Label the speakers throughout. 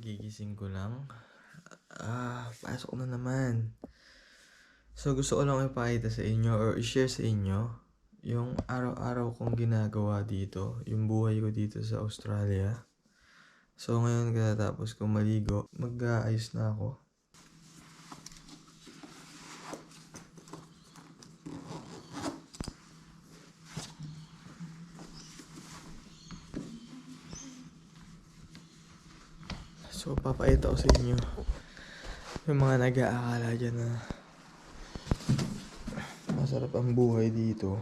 Speaker 1: Kagigising ko lang. Ah, pasok na naman. So, gusto ko lang ipakita sa inyo or i-share sa inyo yung araw-araw kong ginagawa dito. Yung buhay ko dito sa Australia. So, ngayon katapos ko maligo, mag-aayos na ako. So, papakita ko sa inyo yung mga nag-aakala dyan na masarap ang buhay dito.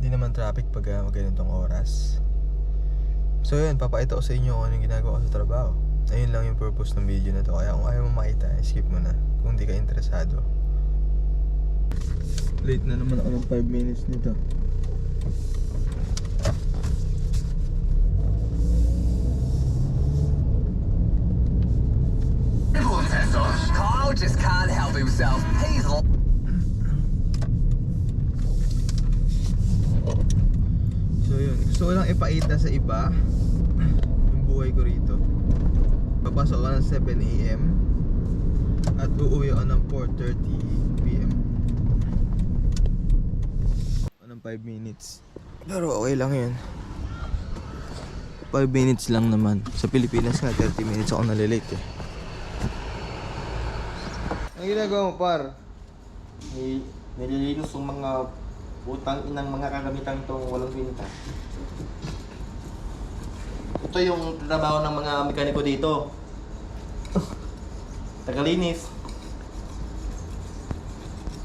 Speaker 1: Hindi naman traffic pag uh, ganitong oras. So yun, papakita ko sa inyo kung anong ginagawa ko sa trabaho. Ayun lang yung purpose ng video na to. Kaya kung ayaw mo makita, skip mo na. Kung hindi ka interesado. Late na naman ako ng 5 minutes nito.
Speaker 2: Kyle just can't help himself. He's
Speaker 1: So yun, gusto ko lang ipakita sa iba yung buhay ko rito. Papasok ako ng 7 a.m. at uuwi ako ng 4.30 p.m. Anong 5 minutes. Pero okay lang yun. 5 minutes lang naman. Sa Pilipinas nga, 30 minutes ako nalilate eh. Ang ginagawa mo par?
Speaker 3: Ni nililinis yung mga utang inang mga kagamitan itong walang kwenta. Ito yung trabaho ng mga mekaniko dito. Tagalinis.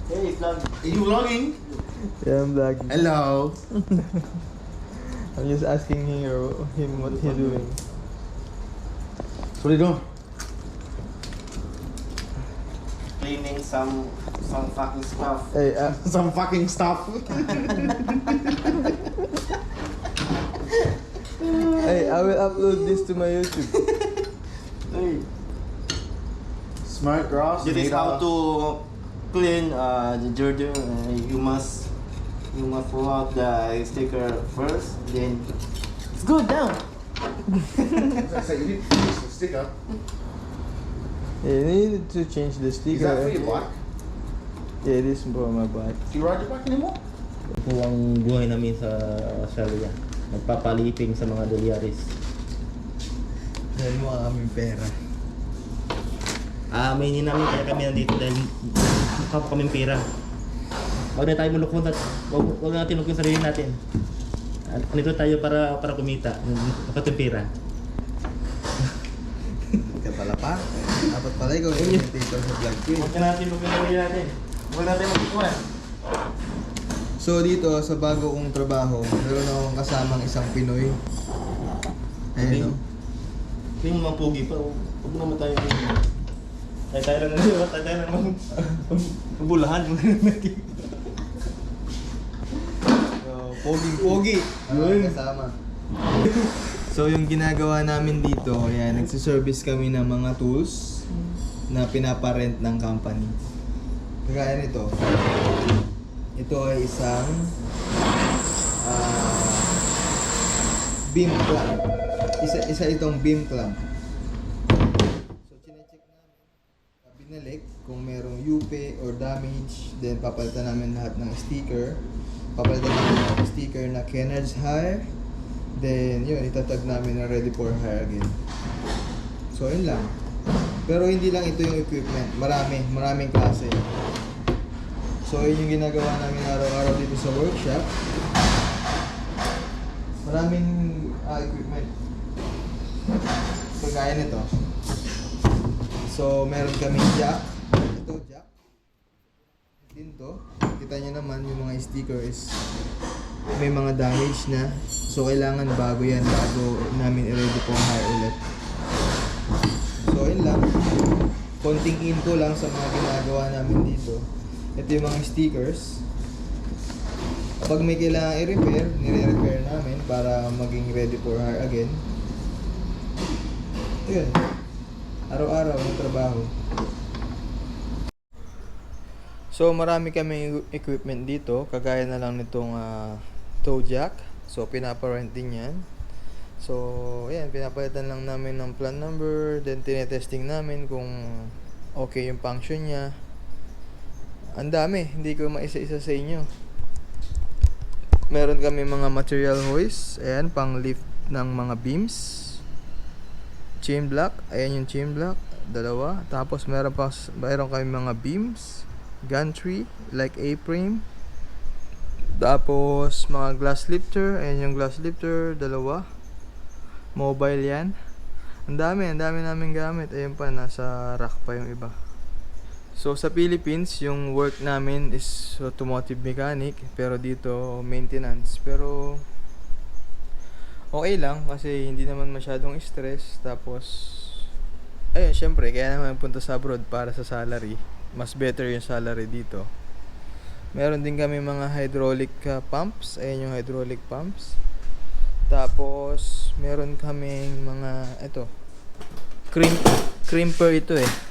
Speaker 3: Hey, vlog.
Speaker 4: Are you vlogging?
Speaker 1: Yeah, I'm vlogging.
Speaker 4: Hello.
Speaker 1: I'm just asking him, him what he's doing.
Speaker 4: What are you doing?
Speaker 3: Cleaning some some fucking stuff.
Speaker 1: Hey, uh,
Speaker 4: Some fucking stuff.
Speaker 1: hey, I will upload this to my YouTube.
Speaker 3: Hey.
Speaker 4: Smart grass.
Speaker 3: This is how to clean uh, the Jordan. Uh, you must you must pull out the sticker first, then it's good down.
Speaker 4: I said you need to use the sticker.
Speaker 1: Yeah, you need to change the sticker.
Speaker 4: Is that for your bike?
Speaker 1: Yeah, it is for my bike.
Speaker 4: Do you ride your bike anymore?
Speaker 3: Ito ang buhay namin sa Australia. Nagpapaliping sa mga dolyaris.
Speaker 1: Dahil mo ang aming pera.
Speaker 3: Ah, may namin kaya kami nandito dahil mukha kaming pera. Huwag na tayo malukon at huwag, huwag natin lukon sarili natin. Ah, Nandito tayo para para kumita. Dapat yung pera.
Speaker 1: Ka pala pa. Dapat pala ikaw yung commentator sa vlog ko eh.
Speaker 3: Huwag na natin lukon sarili natin. Huwag natin magkukuha.
Speaker 1: So dito, sa bago kong trabaho, meron akong kasamang isang Pinoy. Ayun no?
Speaker 3: Hindi mo mga pogi pa. Huwag naman tayo Tayo tayo lang naman. Tayo tayo lang naman. Bulahan.
Speaker 1: So, poging-pogi. Yun. kasama. so, yung ginagawa namin dito, yan, nagsiservice kami ng mga tools na pinaparent ng company. Kagaya nito. Ito ay isang ah, beam clamp. Isa, isa itong beam clamp. So, chinecheck namin uh, binalik kung merong UP or damage, then papalitan namin lahat ng sticker. Papalitan namin ng sticker na Kennard's Hire. Then, yun, itatag namin na ready for hire again. So, yun lang. Pero hindi lang ito yung equipment. Marami, maraming klase. So, yun yung ginagawa namin araw-araw dito sa workshop. Maraming ah, equipment. Kagaya nito. So, meron kaming jack. Ito, jack. Din to. Kita nyo naman yung mga sticker is may mga damage na. So, kailangan bago yan, bago namin i-ready po hire ulit. So, yun lang. Konting info lang sa mga ginagawa namin dito. Ito yung mga stickers. Pag may kailangan i-repair, nire-repair namin para maging ready for hire again. Ito yun. Araw-araw ng trabaho. So marami kami equipment dito, kagaya na lang nitong ah, toe jack. So pinaparent din yan. So ayan, pinapalitan lang namin ng plan number, then tinetesting namin kung okay yung function niya. Ang dami, hindi ko maisa-isa sa inyo. Meron kami mga material hoist, ayan, pang lift ng mga beams. Chain block, ayan yung chain block, dalawa. Tapos meron pa meron kami mga beams, gantry, like A-frame. Tapos mga glass lifter, ayan yung glass lifter, dalawa. Mobile yan. Ang dami, ang dami namin gamit. Ayun pa, nasa rack pa yung iba. So sa Philippines, yung work namin is automotive mechanic, pero dito maintenance. Pero okay lang kasi hindi naman masyadong stress. Tapos ayun, syempre, kaya naman punta sa abroad para sa salary. Mas better yung salary dito. Meron din kami mga hydraulic uh, pumps. Ayan yung hydraulic pumps. Tapos, meron kaming mga, ito, crimp, crimper ito eh.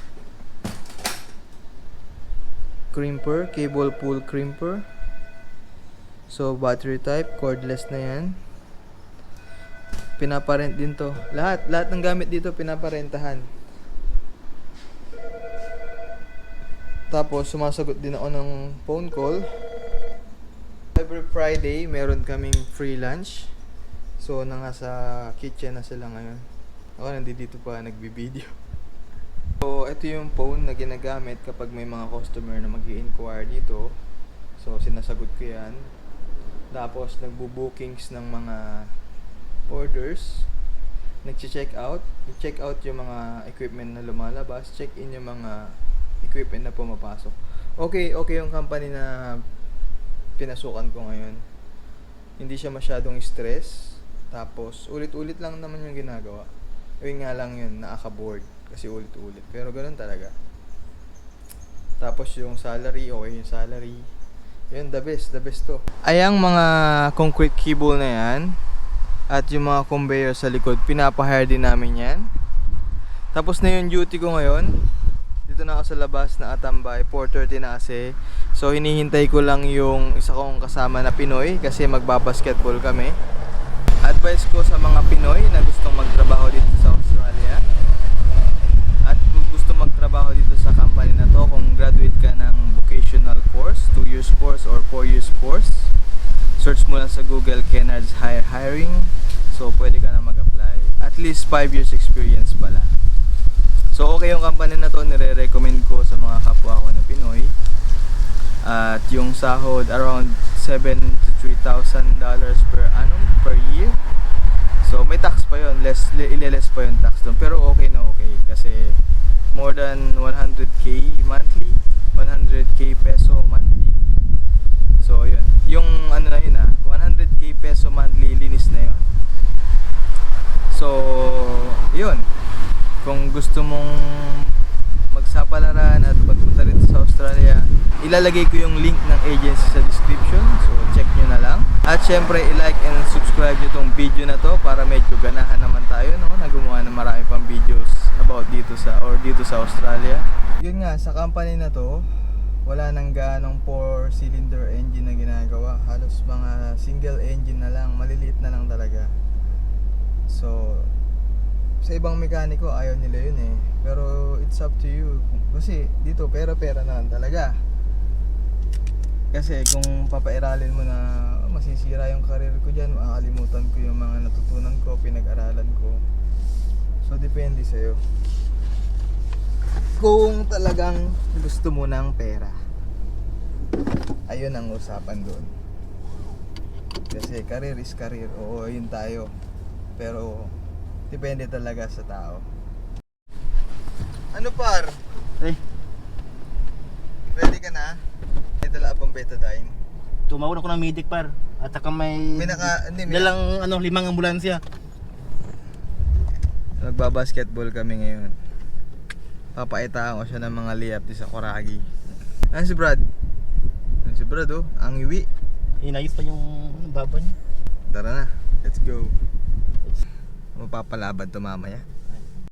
Speaker 1: Crimper, cable pull crimper. So, battery type, cordless na yan. Pinaparent din to. Lahat, lahat ng gamit dito pinaparentahan. Tapos, sumasagot din ako ng phone call. Every Friday, meron kaming free lunch. So, nasa kitchen na sila ngayon. Ako nandito pa nagbibideo. So, ito yung phone na ginagamit kapag may mga customer na mag inquire dito. So, sinasagot ko yan. Tapos, nagbo-bookings ng mga orders. Nag-check out. I-check out yung mga equipment na lumalabas. Check in yung mga equipment na pumapasok. Okay, okay yung company na pinasukan ko ngayon. Hindi siya masyadong stress. Tapos, ulit-ulit lang naman yung ginagawa. Yun nga lang yun, nakaka-board. Kasi ulit-ulit. Pero ganun talaga. Tapos yung salary, okay yung salary. Yun, the best, the best to. Ayang mga concrete cable na yan, at yung mga conveyor sa likod, pinapahire din namin yan. Tapos na yung duty ko ngayon. Dito na ako sa labas na atambay, 4.30 na kasi. So hinihintay ko lang yung isa kong kasama na Pinoy kasi magbabasketball kami. Advice ko sa mga Pinoy na gustong magtrabaho dito sa Australia at kung gusto magtrabaho dito sa company na to, kung graduate ka ng vocational course, 2 years course or 4 years course, search mo lang sa Google Kennard's Hire Hiring. So, pwede ka na mag-apply. At least 5 years experience pala. So, okay yung company na to, nire-recommend ko sa mga kapwa ko na Pinoy. At yung sahod around 7 to 3,000 dollars per annum per year. So may tax pa yon, less ile-less pa yung tax doon. Pero okay na okay kasi more than 100k monthly, 100k peso monthly. So yun. Yung ano na yun ah, 100k peso monthly linis na yun. So, yun. Kung gusto mong magsapalaran at pagpunta rito sa Australia, ilalagay ko yung link ng agency sa description. So, check nyo na lang. At syempre, i-like and subscribe nyo tong video na to para medyo ganahan naman tayo, no? Na gumawa ng marami pang videos dito sa, or dito sa Australia. Yun nga, sa company na to, wala nang ganong 4 cylinder engine na ginagawa. Halos mga single engine na lang, maliliit na lang talaga. So, sa ibang mekaniko ayaw nila yun eh. Pero it's up to you. Kasi dito pera-pera na lang talaga. Kasi kung papairalin mo na "Oh, masisira yung career ko dyan, makakalimutan ko yung mga natutunan ko, pinag-aralan ko. So depende sa'yo. Kung talagang gusto mo ng pera, ayun ang usapan doon. Kasi career is career. Oo, yun tayo. Pero depende talaga sa tao. Ano par?
Speaker 3: Eh,
Speaker 1: Ready ka na? May dala abang betadine.
Speaker 3: tumawag ako ng medic par. At saka may...
Speaker 1: May naka- hindi, may-
Speaker 3: Dalang ano, limang ambulansya.
Speaker 1: Nagbabasketball kami ngayon. Papaitaan ko siya ng mga layup sa Koragi. Ano si Brad? Ano si Brad oh? Ang iwi.
Speaker 3: Inayos pa yung baba niya.
Speaker 1: Tara na. Let's go. Mapapalabad to mamaya.